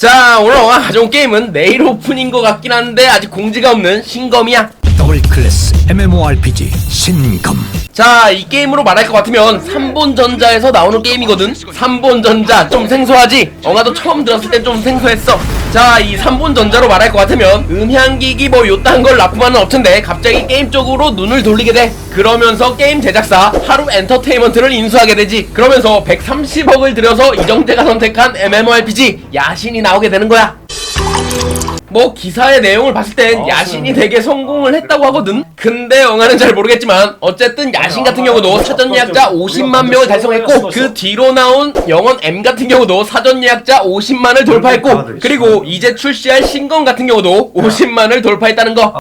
자 오늘 엉아 가져온 게임은 내일 오픈인 것 같긴 한데 아직 공지가 없는 신검이야. 더블 클래스 MMORPG 신검. 자 이 게임으로 말할 것 같으면 3본 전자에서 나오는 게임이거든. 3본 전자 좀 생소하지? 엉아도 처음 들었을 땐 좀 생소했어. 자 이 3본 전자로 말할 것 같으면 음향기기 뭐 요딴 걸 납품하는 업체인데 갑자기 게임 쪽으로 눈을 돌리게 돼. 그러면서 게임 제작사 하루 엔터테인먼트를 인수하게 되지. 그러면서 130억을 들여서 이정재가 선택한 MMORPG 야신이 나오게 되는 거야 뭐 기사의 내용을 봤을 땐 야신이 되게 성공을 했다고 하거든. 근데 영화는 잘 모르겠지만 어쨌든 야신 같은 경우도 사전 예약자 50만 명을 달성했고 그 뒤로 나온 영원 M 같은 경우도 사전 예약자 50만을 돌파했고 그리고 이제 출시할 신건 같은 경우도 50만을 돌파했다는 거.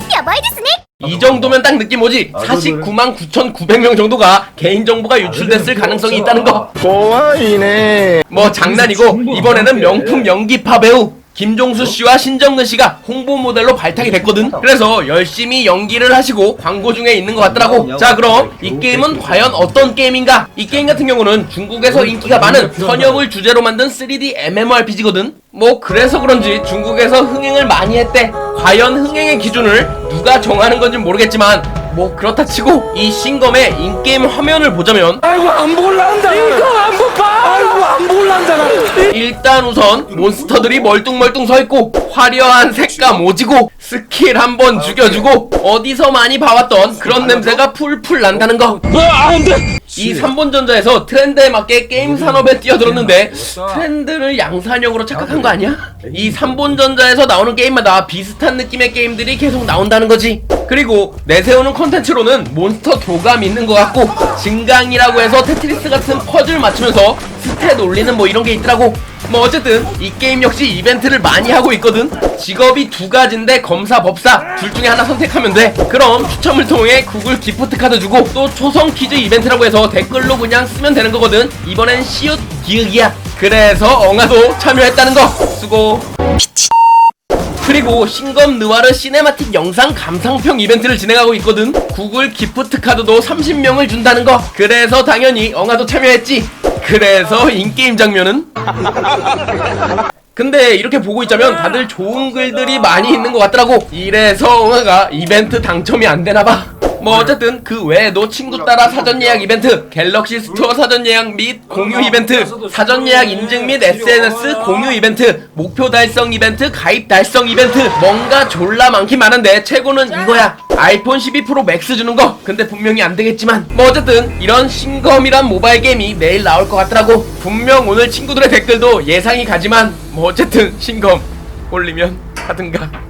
이 정도면 딱 느낌 오지? 49만 9,900명 정도가 개인정보가 유출됐을 가능성이 있다는 거. 고아이네. 뭐 장난이고 이번에는 명품 연기파 배우 김종수 씨와 신정근 씨가 홍보 모델로 발탁이 됐거든. 그래서 열심히 연기를 하시고 광고 중에 있는 것 같더라고. 자 그럼 이 게임은 과연 어떤 게임인가? 이 게임 같은 경우는 중국에서 인기가 많은 선역을 주제로 만든 3D MMORPG거든. 뭐 그래서 그런지 중국에서 흥행을 많이 했대. 과연 흥행의 기준을 누가 정하는 건지 모르겠지만 뭐 그렇다 치고 이 신검의 인게임 화면을 보자면 아이고 안 볼란다 이거 안볼봐 아이고 안 볼란다 나 일단 우선 몬스터들이 멀뚱멀뚱 서있고 화려한 색감 오지고 스킬 한번 죽여주고 어디서 많이 봐왔던 그런 냄새가 풀풀 난다는 거. 안돼 이 3본 전자에서 트렌드에 맞게 게임 산업에 뛰어들었는데 트렌드를 양산형으로 착각한 거 아니야? 이 3본 전자에서 나오는 게임마다 비슷한 느낌의 게임들이 계속 나온다는 거지. 그리고 내세우는 콘텐츠로는 몬스터 교감 있는 것 같고 증강이라고 해서 테트리스 같은 퍼즐 맞추면서 스탯 올리는 뭐 이런 게 있더라고. 뭐 어쨌든 이 게임 역시 이벤트를 많이 하고 있거든. 직업이 두 가지인데 검사, 법사 둘 중에 하나 선택하면 돼. 그럼 추첨을 통해 구글 기프트 카드 주고 또 초성 퀴즈 이벤트라고 해서 댓글로 그냥 쓰면 되는 거거든. 이번엔 시옷 기획이야. 그래서 엉아도 참여했다는 거. 수고. 그리고 신검 느와르 시네마틱 영상 감상평 이벤트를 진행하고 있거든. 구글 기프트 카드도 30명을 준다는 거. 그래서 당연히 엉아도 참여했지. 그래서 인게임 장면은 근데 이렇게 보고 있자면 다들 좋은 글들이 많이 있는 것 같더라고. 이래서 엉아가 이벤트 당첨이 안 되나봐. 뭐 어쨌든 그 외에도 친구 따라 사전 예약 이벤트, 갤럭시 스토어 사전 예약 및 공유 이벤트, 사전 예약 인증 및 SNS 공유 이벤트, 목표 달성 이벤트, 가입 달성 이벤트, 뭔가 졸라 많긴 많은데 최고는 이거야. 아이폰 12 프로 맥스 주는 거. 근데 분명히 안 되겠지만 뭐 어쨌든 이런 신검이란 모바일 게임이 내일 나올 것 같더라고. 분명 오늘 친구들의 댓글도 예상이 가지만 뭐 어쨌든 신검 올리면 하든가.